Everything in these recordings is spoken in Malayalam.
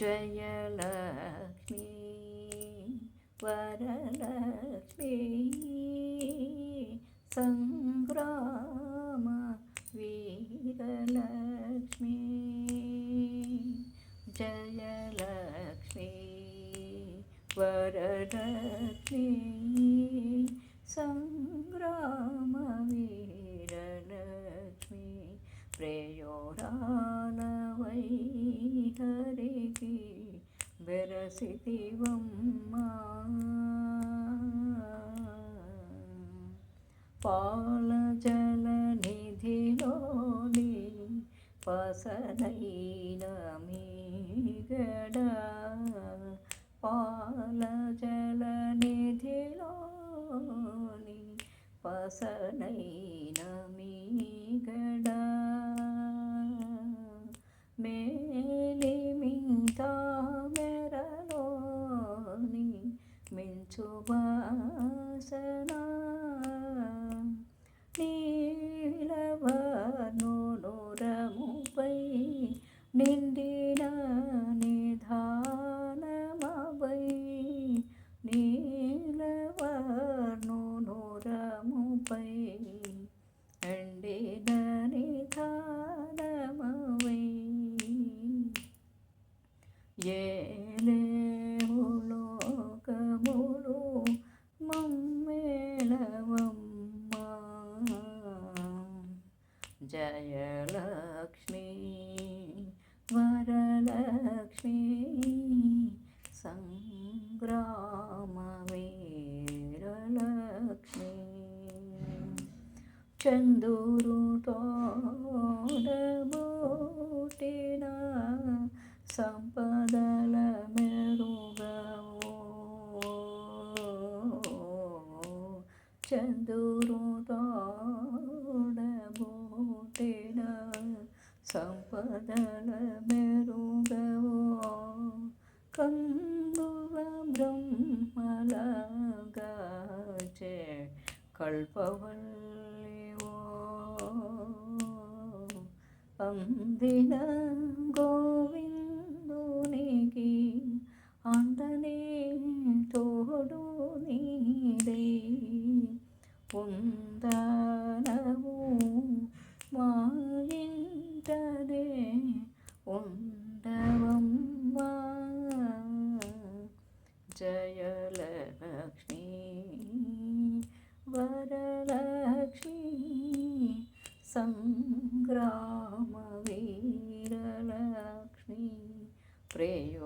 Jaya Lakshmi, Vara Lakshmi, Sangrama Vira Lakshmi. Jaya Lakshmi, Vara Lakshmi, Sangrama హరికి ಬೆರಸಿದಿವಮ್ಮ పాల జల నిధిలోని పసనైన మీగడ పాల జల నిధిలోని పసనైన మీగడ ശാസന നീളവനുരമുപൈ നിന്ദിന നിധാനമവൈ നീളവനുരമുപൈ എണ്ടിന നിധാനമവൈ Yeah. പക്ഷേ സംഗ്രാമവേരലക്ഷ്മി ചന്ദൂരു തോടബൂട്ടിന സമ്പദല മെറുകവോ ചന്ദൂരു തോടബൂട്ടിന സമ്പദല ગાજે કલ્પવલ્લ્યો અંદિન ગોવિંદુનિકી ആണ്ടനെ തോടു നീടേ ഉന്തനവൂ മായിന്റെ ഉണ്ടവമ്മ. ജയ ಪ್ರಯೋದಾನಮೈ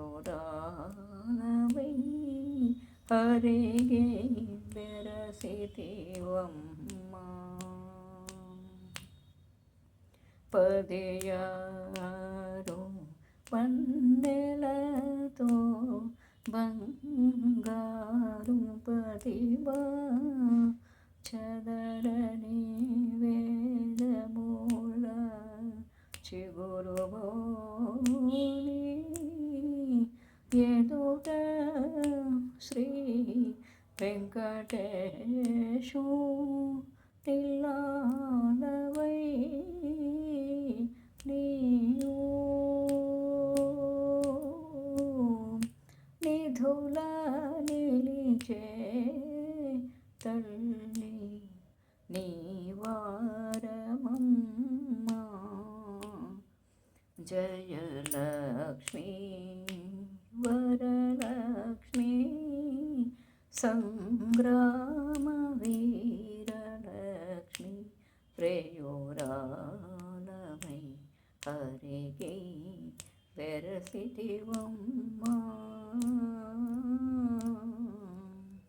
ಹರಿಗೆ ಬೆರಸಿತೀವಮ್ಮ ಪದೆಯಾರು ಬಂದೆಲತೋ ಬಂಗಾರು ಪ್ರತಿಭಾ ಚದರನೆ ఎదుట శ్రీ వెంకటేశు తిల్లాలవై నీవు నిధుల నిలిచే తల్లి నీవారమమ్మా జయలక్ష్మీ വരലക്ഷ്മി സംഗ്രാമവീരലക്ഷ്മി പ്രയോരാലമൈ ഹരികൈ വെരസിതിവമ്മ